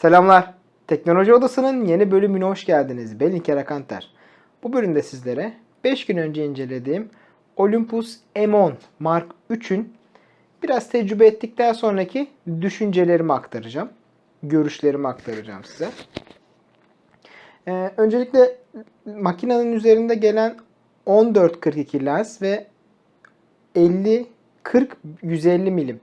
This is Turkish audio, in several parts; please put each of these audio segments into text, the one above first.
Selamlar. Teknoloji Odası'nın yeni bölümüne hoş geldiniz. Ben İlker Akanter. Bu bölümde sizlere 5 gün önce incelediğim Olympus M10 Mark 3'ün biraz tecrübe ettikten sonraki düşüncelerimi aktaracağım. Görüşlerimi aktaracağım size. Ee, öncelikle makinenin üzerinde gelen 14-42 lens ve 50 40 150 milim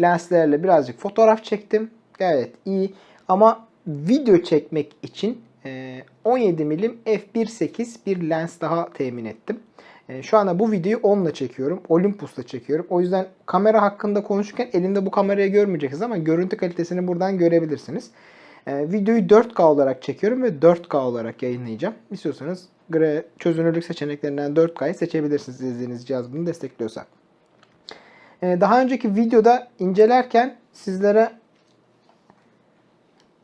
lenslerle birazcık fotoğraf çektim. Gayet iyi ama video çekmek için e, 17 milim f1.8 bir lens daha temin ettim. E, Şu anda bu videoyu 10 ile çekiyorum. Olympus'la çekiyorum. O yüzden kamera hakkında konuşurken elinde bu kamerayı görmeyeceksiniz ama görüntü kalitesini buradan görebilirsiniz. E, videoyu 4K olarak çekiyorum ve 4K olarak yayınlayacağım. İstiyorsanız çözünürlük seçeneklerinden 4K'yı seçebilirsiniz izlediğiniz cihaz bunu destekliyorsa. E, Daha önceki videoda incelerken sizlere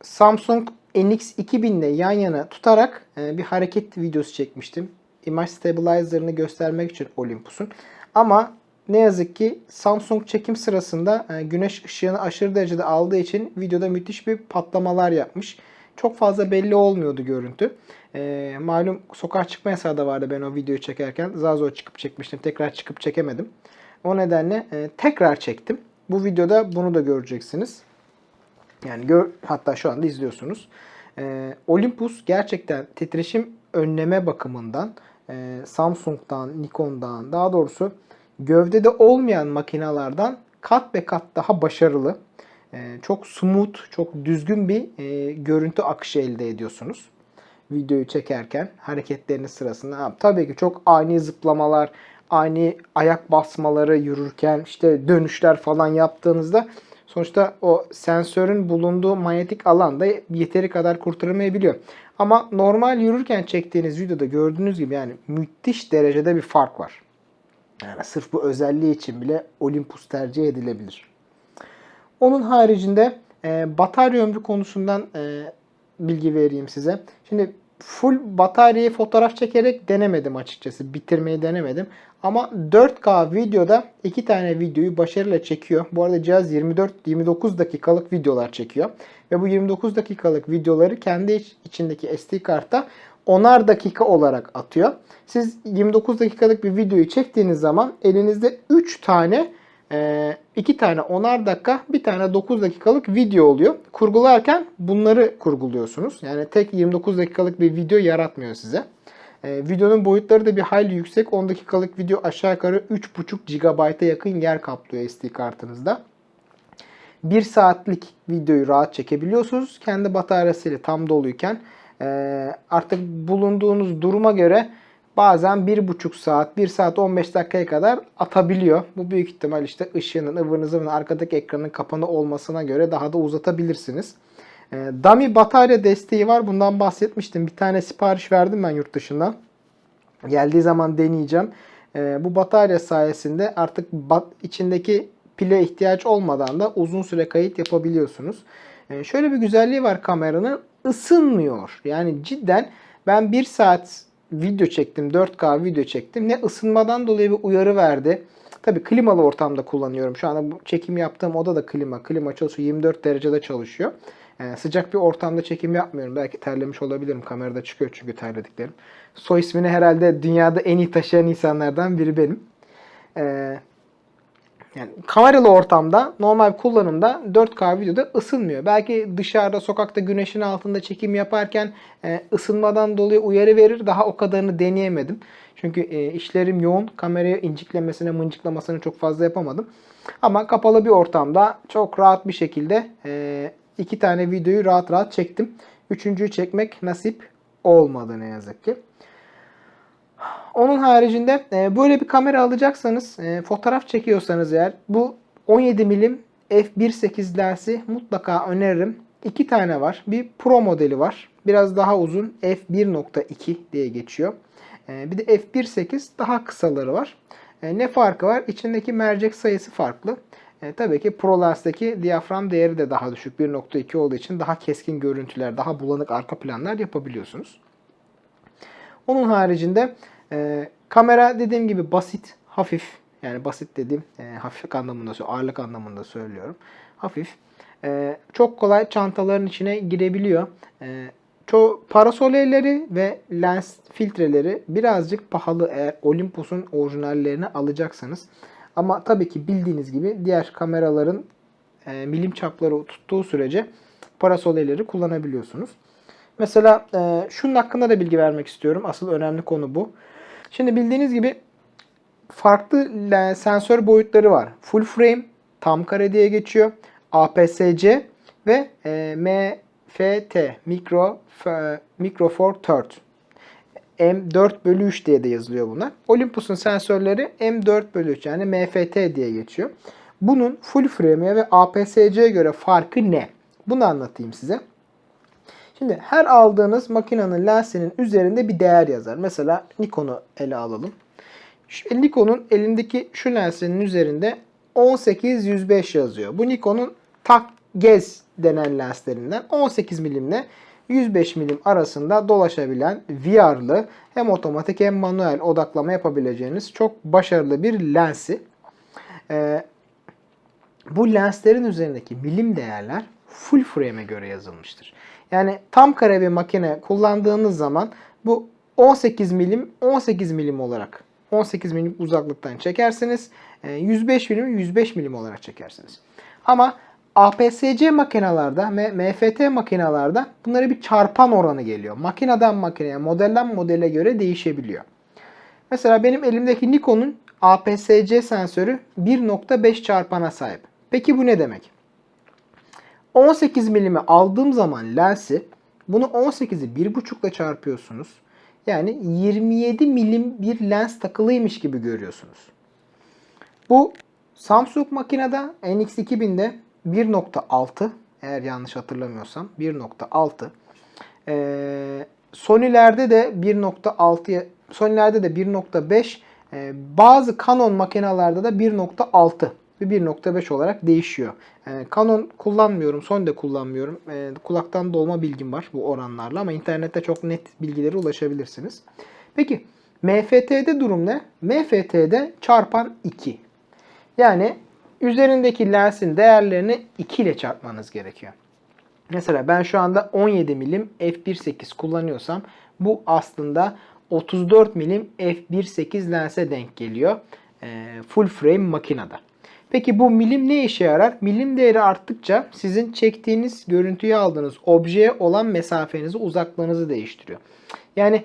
Samsung NX2000 ile yan yana tutarak e, bir hareket videosu çekmiştim. Image Stabilizer'ını göstermek için Olympus'un. Ama ne yazık ki Samsung çekim sırasında e, güneş ışığını aşırı derecede aldığı için videoda müthiş bir patlamalar yapmış. Çok fazla belli olmuyordu görüntü. E, malum sokağa çıkma yasağı da vardı ben o videoyu çekerken. Zar zor çıkıp çekmiştim. Tekrar çıkıp çekemedim. O nedenle tekrar çektim. Bu videoda bunu da göreceksiniz. Yani gör, hatta şu anda izliyorsunuz. Ee, Olympus gerçekten titreşim önleme bakımından e, Samsung'dan, Nikon'dan daha doğrusu gövdede olmayan makinalardan kat be kat daha başarılı. Ee, çok smooth, çok düzgün bir e, görüntü akışı elde ediyorsunuz. Videoyu çekerken hareketleriniz sırasında. Ha, tabii ki çok ani zıplamalar, ani ayak basmaları yürürken işte dönüşler falan yaptığınızda Sonuçta o sensörün bulunduğu manyetik alanda yeteri kadar kurtarılmayabiliyor. Ama normal yürürken çektiğiniz videoda gördüğünüz gibi yani müthiş derecede bir fark var. Yani sırf bu özelliği için bile Olympus tercih edilebilir. Onun haricinde e, batarya ömrü konusundan e, bilgi vereyim size. Şimdi full bataryayı fotoğraf çekerek denemedim açıkçası. Bitirmeyi denemedim. Ama 4K videoda iki tane videoyu başarıyla çekiyor. Bu arada cihaz 24-29 dakikalık videolar çekiyor. Ve bu 29 dakikalık videoları kendi iç- içindeki SD kartta onar dakika olarak atıyor. Siz 29 dakikalık bir videoyu çektiğiniz zaman elinizde 3 tane 2 tane onar dakika, bir tane 9 dakikalık video oluyor. Kurgularken bunları kurguluyorsunuz. Yani tek 29 dakikalık bir video yaratmıyor size. Ee, videonun boyutları da bir hayli yüksek. 10 dakikalık video aşağı yukarı 3.5 GB'a yakın yer kaplıyor SD kartınızda. 1 saatlik videoyu rahat çekebiliyorsunuz. Kendi bataryasıyla tam doluyken Ee, artık bulunduğunuz duruma göre bazen 1,5 saat, 1 saat 15 dakikaya kadar atabiliyor. Bu büyük ihtimal işte ışığının, ıvırın zıvırın arkadaki ekranın kapanı olmasına göre daha da uzatabilirsiniz. Ee, dummy batarya desteği var. Bundan bahsetmiştim. Bir tane sipariş verdim ben yurt dışından. Geldiği zaman deneyeceğim. Ee, bu batarya sayesinde artık bat, içindeki pile ihtiyaç olmadan da uzun süre kayıt yapabiliyorsunuz. Ee, şöyle bir güzelliği var kameranın. ısınmıyor. Yani cidden ben 1 saat video çektim. 4K video çektim. Ne ısınmadan dolayı bir uyarı verdi. Tabi klimalı ortamda kullanıyorum. Şu anda bu çekim yaptığım oda da klima. Klima çalışıyor. 24 derecede çalışıyor. Yani sıcak bir ortamda çekim yapmıyorum. Belki terlemiş olabilirim. Kamerada çıkıyor çünkü terlediklerim. Soy ismini herhalde dünyada en iyi taşıyan insanlardan biri benim. Ee, yani kameralı ortamda normal kullanımda 4K videoda ısınmıyor. Belki dışarıda sokakta güneşin altında çekim yaparken e, ısınmadan dolayı uyarı verir. Daha o kadarını deneyemedim. Çünkü e, işlerim yoğun. Kamerayı inciklemesine mıncıklamasını çok fazla yapamadım. Ama kapalı bir ortamda çok rahat bir şekilde e, iki tane videoyu rahat rahat çektim. Üçüncüyü çekmek nasip olmadı ne yazık ki. Onun haricinde e, böyle bir kamera alacaksanız, e, fotoğraf çekiyorsanız eğer bu 17 milim f1.8 lensi mutlaka öneririm. İki tane var. Bir Pro modeli var. Biraz daha uzun f1.2 diye geçiyor. E, bir de f1.8 daha kısaları var. E, ne farkı var? İçindeki mercek sayısı farklı. E, tabii ki Pro Lens'teki diyafram değeri de daha düşük. 1.2 olduğu için daha keskin görüntüler, daha bulanık arka planlar yapabiliyorsunuz. Onun haricinde e, kamera dediğim gibi basit, hafif. Yani basit dediğim e, hafif anlamında, ağırlık anlamında söylüyorum. Hafif. Ee, çok kolay çantaların içine girebiliyor. Ee, çoğu parasoleyleri ve lens filtreleri birazcık pahalı eğer Olympus'un orijinallerini alacaksanız. Ama tabii ki bildiğiniz gibi diğer kameraların e, milim çapları tuttuğu sürece parasoleyleri kullanabiliyorsunuz. Mesela e, şunun hakkında da bilgi vermek istiyorum. Asıl önemli konu bu. Şimdi bildiğiniz gibi farklı sensör boyutları var. Full frame, tam kare diye geçiyor. APS-C ve e, MFT, Micro, F- Micro Four Third. M4 bölü 3 diye de yazılıyor bunlar. Olympus'un sensörleri M4 bölü 3 yani MFT diye geçiyor. Bunun full frame'e ve APS-C'ye göre farkı ne? Bunu anlatayım size. Şimdi her aldığınız makinenin lensinin üzerinde bir değer yazar. Mesela Nikon'u ele alalım. Şu Nikon'un elindeki şu lensinin üzerinde 18-105 yazıyor. Bu Nikon'un tak gez denen lenslerinden 18 milimle 105 milim arasında dolaşabilen VR'lı hem otomatik hem manuel odaklama yapabileceğiniz çok başarılı bir lensi. Ee, bu lenslerin üzerindeki milim değerler full frame'e göre yazılmıştır. Yani tam kare bir makine kullandığınız zaman bu 18 milim 18 milim olarak 18 milim uzaklıktan çekersiniz. Ee, 105 milim 105 milim olarak çekersiniz. Ama APS-C makinalarda ve MFT makinalarda bunlara bir çarpan oranı geliyor. Makineden makineye, modelden modele göre değişebiliyor. Mesela benim elimdeki Nikon'un APS-C sensörü 1.5 çarpana sahip. Peki bu ne demek? 18 milimi aldığım zaman lensi bunu 18'i 1.5 ile çarpıyorsunuz. Yani 27 milim bir lens takılıymış gibi görüyorsunuz. Bu Samsung makinede NX2000'de 1.6 eğer yanlış hatırlamıyorsam 1.6 ee, Sony'lerde de 1.6'ya Sony'lerde de 1.5 ee, bazı Canon makinalarda da 1.6 ve 1.5 olarak değişiyor. Ee, Canon kullanmıyorum, Sony de kullanmıyorum. Ee, kulaktan dolma bilgim var bu oranlarla ama internette çok net bilgilere ulaşabilirsiniz. Peki MFT'de durum ne? MFT'de çarpan 2. Yani üzerindeki lensin değerlerini 2 ile çarpmanız gerekiyor. Mesela ben şu anda 17 milim f1.8 kullanıyorsam bu aslında 34 milim f1.8 lense denk geliyor. Ee, full frame makinede. Peki bu milim ne işe yarar? Milim değeri arttıkça sizin çektiğiniz, görüntüyü aldığınız objeye olan mesafenizi, uzaklığınızı değiştiriyor. Yani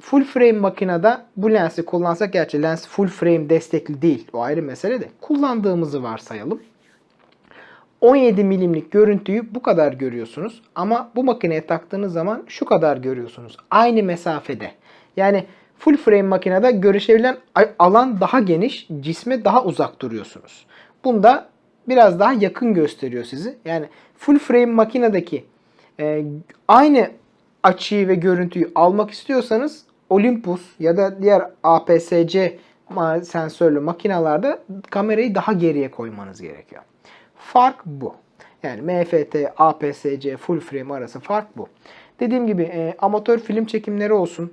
full frame makinede bu lensi kullansak gerçi lens full frame destekli değil. O ayrı mesele de. Kullandığımızı varsayalım. 17 milimlik görüntüyü bu kadar görüyorsunuz. Ama bu makineye taktığınız zaman şu kadar görüyorsunuz. Aynı mesafede. Yani full frame makinede görüşebilen alan daha geniş, cisme daha uzak duruyorsunuz. Bunda biraz daha yakın gösteriyor sizi. Yani full frame makinedeki e, aynı açıyı ve görüntüyü almak istiyorsanız Olympus ya da diğer APS-C sensörlü makinalarda kamerayı daha geriye koymanız gerekiyor. Fark bu. Yani MFT, APS-C, full frame arası fark bu. Dediğim gibi e, amatör film çekimleri olsun,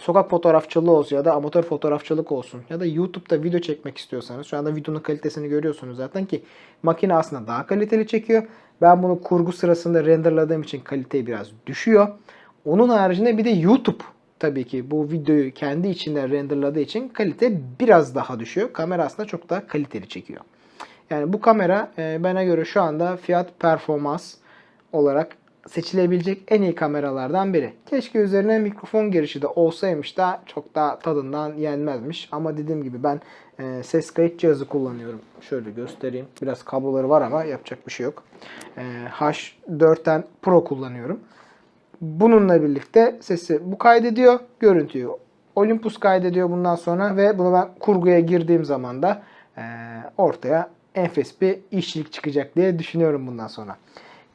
sokak fotoğrafçılığı olsun ya da amatör fotoğrafçılık olsun ya da YouTube'da video çekmek istiyorsanız şu anda videonun kalitesini görüyorsunuz zaten ki makine aslında daha kaliteli çekiyor. Ben bunu kurgu sırasında renderladığım için kaliteyi biraz düşüyor. Onun haricinde bir de YouTube tabii ki bu videoyu kendi içinde renderladığı için kalite biraz daha düşüyor. Kamera aslında çok daha kaliteli çekiyor. Yani bu kamera e, bana göre şu anda fiyat performans olarak seçilebilecek en iyi kameralardan biri. Keşke üzerine mikrofon girişi de olsaymış da çok daha tadından yenmezmiş. Ama dediğim gibi ben e, ses kayıt cihazı kullanıyorum. Şöyle göstereyim. Biraz kabloları var ama yapacak bir şey yok. E, H4'ten Pro kullanıyorum. Bununla birlikte sesi bu kaydediyor. Görüntüyü Olympus kaydediyor bundan sonra ve bunu ben kurguya girdiğim zaman da e, ortaya enfes bir işçilik çıkacak diye düşünüyorum bundan sonra.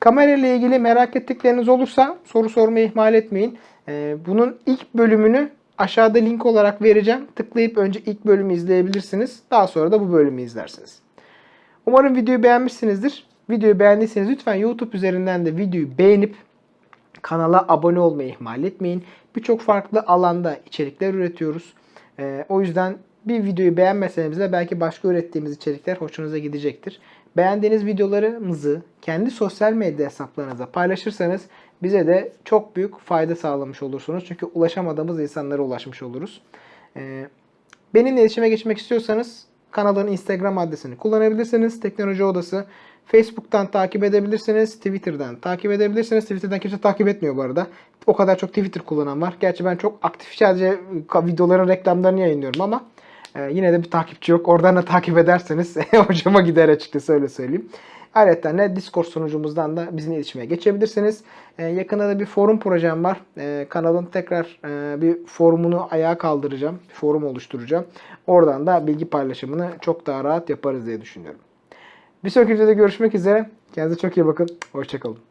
Kamera ile ilgili merak ettikleriniz olursa soru sormayı ihmal etmeyin. Ee, bunun ilk bölümünü aşağıda link olarak vereceğim. Tıklayıp önce ilk bölümü izleyebilirsiniz. Daha sonra da bu bölümü izlersiniz. Umarım videoyu beğenmişsinizdir. Videoyu beğendiyseniz lütfen YouTube üzerinden de videoyu beğenip kanala abone olmayı ihmal etmeyin. Birçok farklı alanda içerikler üretiyoruz. Ee, o yüzden bir videoyu beğenmeseniz de belki başka ürettiğimiz içerikler hoşunuza gidecektir. Beğendiğiniz videolarımızı kendi sosyal medya hesaplarınıza paylaşırsanız bize de çok büyük fayda sağlamış olursunuz. Çünkü ulaşamadığımız insanlara ulaşmış oluruz. Ee, benimle iletişime geçmek istiyorsanız kanalın Instagram adresini kullanabilirsiniz. Teknoloji Odası. Facebook'tan takip edebilirsiniz. Twitter'dan takip edebilirsiniz. Twitter'dan kimse takip etmiyor bu arada. O kadar çok Twitter kullanan var. Gerçi ben çok aktif sadece videoların reklamlarını yayınlıyorum ama e, yine de bir takipçi yok. Oradan da takip ederseniz hoşuma gider açıkçası öyle söyleyeyim. Ayrıca de Discord sunucumuzdan da bizimle iletişime geçebilirsiniz. E, yakında da bir forum projem var. E, kanalın tekrar e, bir forumunu ayağa kaldıracağım. Bir forum oluşturacağım. Oradan da bilgi paylaşımını çok daha rahat yaparız diye düşünüyorum. Bir sonraki videoda görüşmek üzere. Kendinize çok iyi bakın. Hoşçakalın.